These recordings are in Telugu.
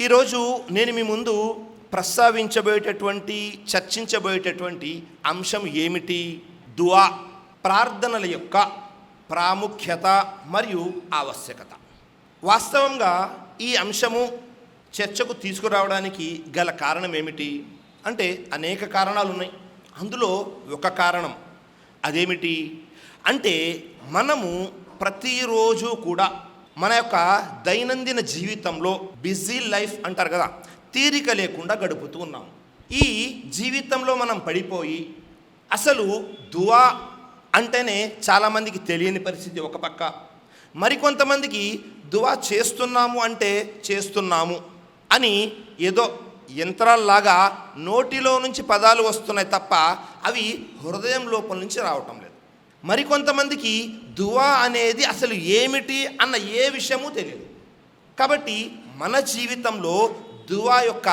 ఈరోజు నేను మీ ముందు ప్రస్తావించబోయేటటువంటి చర్చించబోయేటటువంటి అంశం ఏమిటి? దువా ప్రార్థనల యొక్క ప్రాముఖ్యత మరియు ఆవశ్యకత. వాస్తవంగా ఈ అంశము చర్చకు తీసుకురావడానికి గల కారణం ఏమిటి? అంటే అనేక కారణాలు ఉన్నాయి. అందులో ఒక కారణం అదేమిటి? అంటే మనము ప్రతిరోజు కూడా మన యొక్క దైనందిన జీవితంలో బిజీ లైఫ్ అంటారు కదా తీరిక లేకుండా గడుపుతూ ఉన్నాం. ఈ జీవితంలో మనం పడిపోయి అసలు దువా అంటేనే చాలామందికి తెలియని పరిస్థితి ఒక పక్క. మరికొంతమందికి దువా చేస్తున్నాము అంటే చేస్తున్నాము అని ఏదో యంత్రాల్లాగా నోటిలో నుంచి పదాలు వస్తున్నాయి తప్ప అవి హృదయం లోపల నుంచి రావటం లేదు. మరికొంతమందికి దువా అనేది అసలు ఏమిటి అన్న ఏ విషయమూ తెలియదు. కాబట్టి మన జీవితంలో దువా యొక్క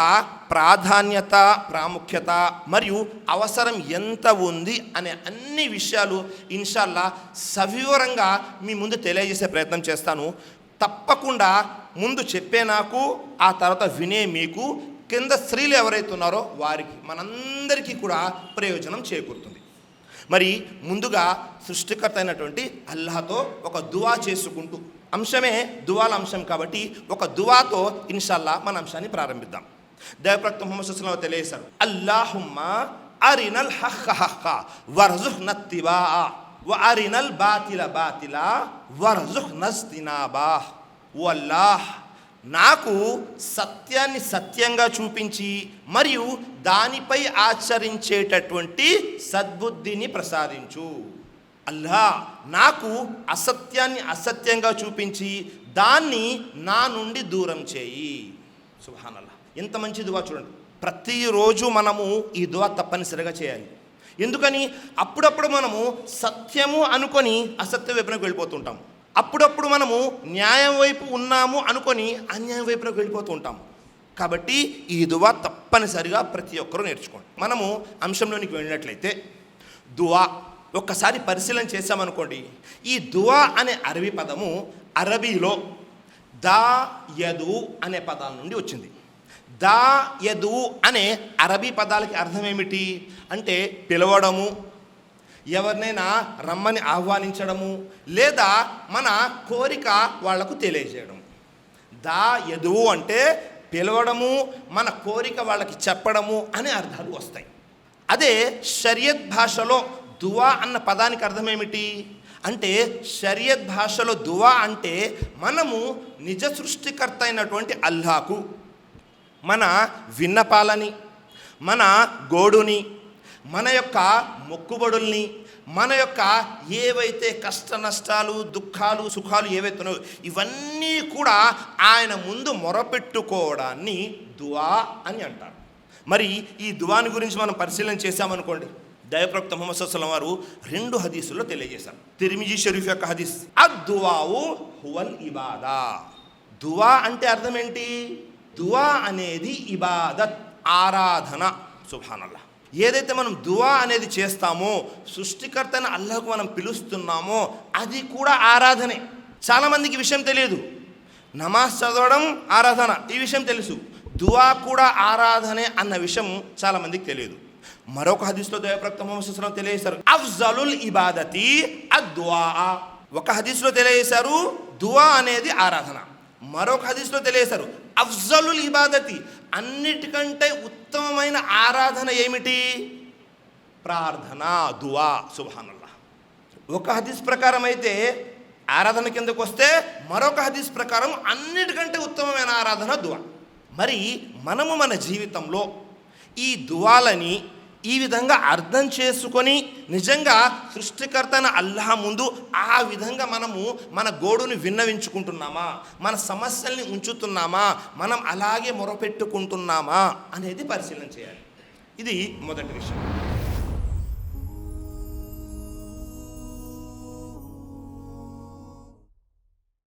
ప్రాధాన్యత ప్రాముఖ్యత మరియు అవసరం ఎంత ఉంది అనే అన్ని విషయాలు ఇన్షాల్లా సవివరంగా మీ ముందు తెలియజేసే ప్రయత్నం చేస్తాను. తప్పకుండా ముందు చెప్పే నాకు ఆ తర్వాత వినే మీకు కింద స్త్రీలు ఎవరైతే ఉన్నారో వారికి మనందరికీ కూడా ప్రయోజనం చేకూరుతుంది. మరి ముందుగా సృష్టికర్త అయినటువంటి అల్లాతో ఒక దువా చేసుకుంటూ అంశమే దువాల అంశం కాబట్టి ఒక దువాతో ఇన్షాల్లా మన అంశాన్ని ప్రారంభిద్దాం. దయప్రక్త ముహమ్మద్ సుస్లాం తెలియజేశారు. అల్లాహుమ్మ అరినల్ హక్క హక్క వర్జుహ్ నత్తివా వ అరినల్ బాతిల బాతిల వర్జుహ్ నస్తినాబా ఓ అల్లాహ్ నాకు సత్యాన్ని సత్యంగా చూపించి మరియు దానిపై ఆచరించేటటువంటి సద్బుద్ధిని ప్రసాదించు. అల్లా నాకు అసత్యాన్ని అసత్యంగా చూపించి దాన్ని నా నుండి దూరం చేయి. సుహానల్లా ఎంత మంచి దువా చూడండి. ప్రతిరోజు మనము ఈ దువా తప్పనిసరిగా చేయాలి. ఎందుకని? అప్పుడప్పుడు మనము సత్యము అనుకొని అసత్య వైపునకు వెళ్ళిపోతుంటాము అప్పుడప్పుడు మనము న్యాయం వైపు ఉన్నాము అనుకొని అన్యాయం వైపులోకి వెళ్ళిపోతూ ఉంటాము. కాబట్టి ఈ దువా తప్పనిసరిగా ప్రతి ఒక్కరూ నేర్చుకోండి. మనము అంశంలోనికి వెళ్ళినట్లయితే దువా ఒక్కసారి పరిశీలన చేసామనుకోండి ఈ దువా అనే అరబీ పదము అరబీలో దా యదు అనే పదాల నుండి వచ్చింది. దా యదు అనే అరబీ పదాలకి అర్థం ఏమిటి? అంటే పిలవడము ఎవరినైనా రమ్మని ఆహ్వానించడము లేదా మన కోరిక వాళ్ళకు తెలియజేయడం. దా యదువు అంటే పిలవడము మన కోరిక వాళ్ళకి చెప్పడము అనే అర్థాలు వస్తాయి. అదే షరియత్ భాషలో దువా అన్న పదానికి అర్థమేమిటి అంటే షరియత్ భాషలో దువా అంటే మనము నిజ సృష్టికర్త అయినటువంటి అల్లాకు మన విన్నపాలని మన గోడుని మన యొక్క మొక్కుబడుల్ని మన యొక్క ఏవైతే కష్ట నష్టాలు దుఃఖాలు సుఖాలు ఏవైతున్నాయో ఇవన్నీ కూడా ఆయన ముందు మొరపెట్టుకోవడాన్ని దువా అని అంటారు. మరి ఈ దువాని గురించి మనం పరిశీలన చేశామనుకోండి. దయప్రక్త మొహమ్మద్ సల్లం వారు రెండు హదీసుల్లో తెలియజేశారు. తిరిమిజీ షరీఫ్ యొక్క హదీస్ అద్దువావు హువల్ ఇబాదా. దువా అంటే అర్థం ఏంటి? దువా అనేది ఇబాదత్ ఆరాధన. సుభానల్లా ఏదైతే మనం దువా అనేది చేస్తామో సృష్టికర్తని అల్లాహకు మనం పిలుస్తున్నామో అది కూడా ఆరాధనే. చాలామందికి విషయం తెలియదు. నమాజ్ చదవడం ఆరాధన ఈ విషయం తెలుసు. దువా కూడా ఆరాధనే అన్న విషయం చాలామందికి తెలియదు. మరొక హదీస్లో దయప్రక్త మొహమ్మద్ తెలియజేశారు అఫ్జలుల్ ఇబాదతి అద్వా ఒక హదీస్లో తెలియజేశారు దువా అనేది ఆరాధన. మరొక హదీస్లో తెలియజేశారు. అఫ్జలుల్ ఇబాదతి. అన్నిటికంటే ఉత్తమమైన ఆరాధన ఏమిటి? ప్రార్థన దువా సుభానల్లా. ఒక హదీస్ ప్రకారం అయితే ఆరాధన కిందకు వస్తే మరొక హదీస్ ప్రకారం అన్నిటికంటే ఉత్తమమైన ఆరాధన దువా. మరి మనము మన జీవితంలో ఈ దువాలని ఈ విధంగా అర్థం చేసుకొని నిజంగా సృష్టికర్తన అల్లాహ ముందు ఆ విధంగా మనము మన గోడుని విన్నవించుకుంటున్నామా? మన సమస్యల్ని ఉంచుతున్నామా? మనం అలాగే మొరపెట్టుకుంటున్నామా? అనేది పరిశీలన చేయాలి. ఇది మొదటి విషయం.